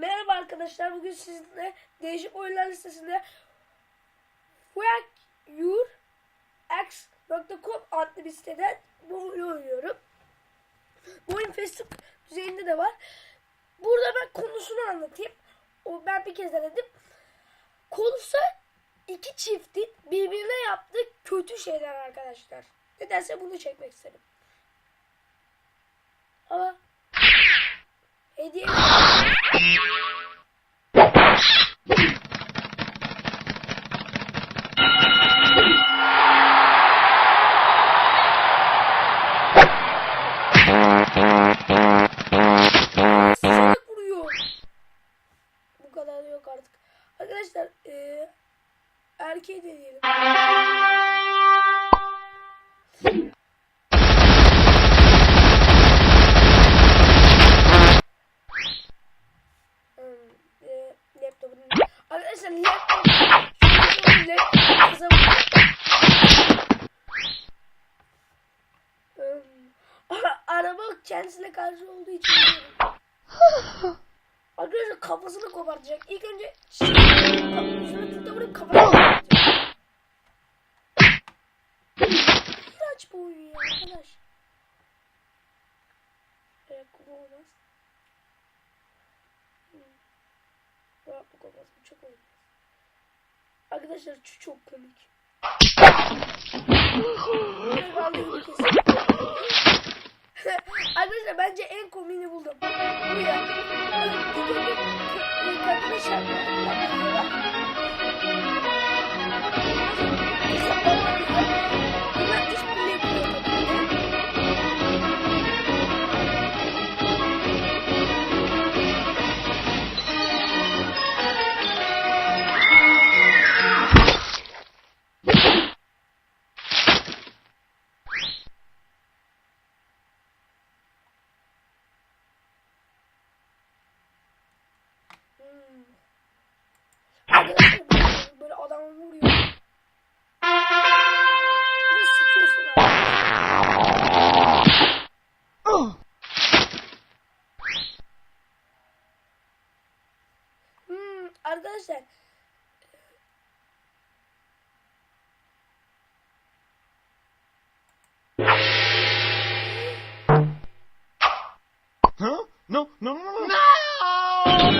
Merhaba arkadaşlar. Bugün sizinle değişik oyunlar listesinde fuckyourx.com adlı bir siteden bu oyunu oynuyorum. Bu oyun Facebook düzeyinde de var. Burada ben konusunu anlatayım. O ben bir kez denedim. Konusu iki çiftin birbirine yaptığı kötü şeyler arkadaşlar. Nedense bunu çekmek istedim. Ama hediye. Bu kadar da yok artık. Arkadaşlar eee erkeği. Kendisine karşı olduğu için. Arkadaşlar kafasını kopartacak. İlk önce şey, kafasını üstüne tut da vurup kafasını kopartacak. İğrenç bu oyun ya arkadaş. Ayakkabı olmaz. Hmm. Bu kafası bu çok olmaz. Arkadaşlar çok komik. buldum. Bu ya. Arkadaşlar böyle- böyle adam vuruyor. Sıkıyorsun. Hmm, arkadaşlar Huh? No, no, no, no, no.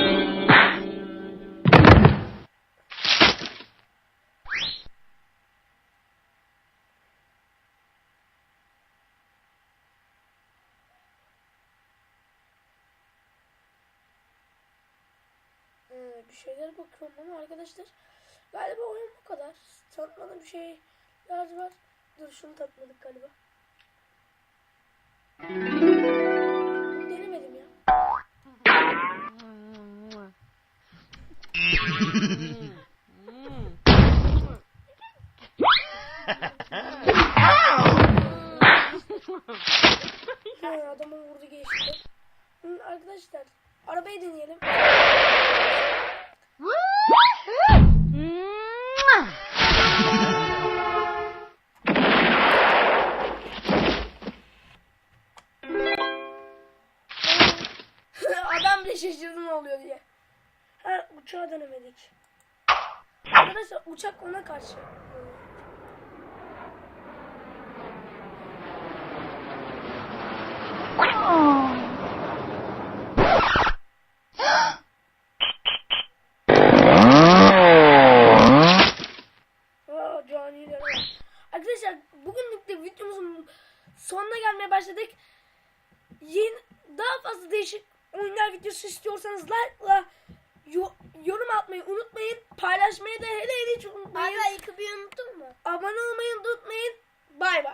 Bir şeyler bakıyorum ama arkadaşlar galiba oyun bu kadar. Tanıtmadığım şeyler var. Dur şunu tatmadık galiba. Denemedim ya. Ha, adamı vurdu geçti. Arkadaşlar arabayı deneyelim. Adam bile şaşırdı ne oluyor diye. Ha uçağı denemedik. Arkadaşlar uçak ona karşı. Arkadaşlar bugünlük de videomuzun sonuna gelmeye başladık. Yeni, daha fazla değişik oyunlar videosu istiyorsanız like'la yo- yorum atmayı unutmayın. Paylaşmayı da hele hele hiç unutmayın. Abi ayakkabıyı unuttun mu? Abone olmayı unutmayın. Bay bay.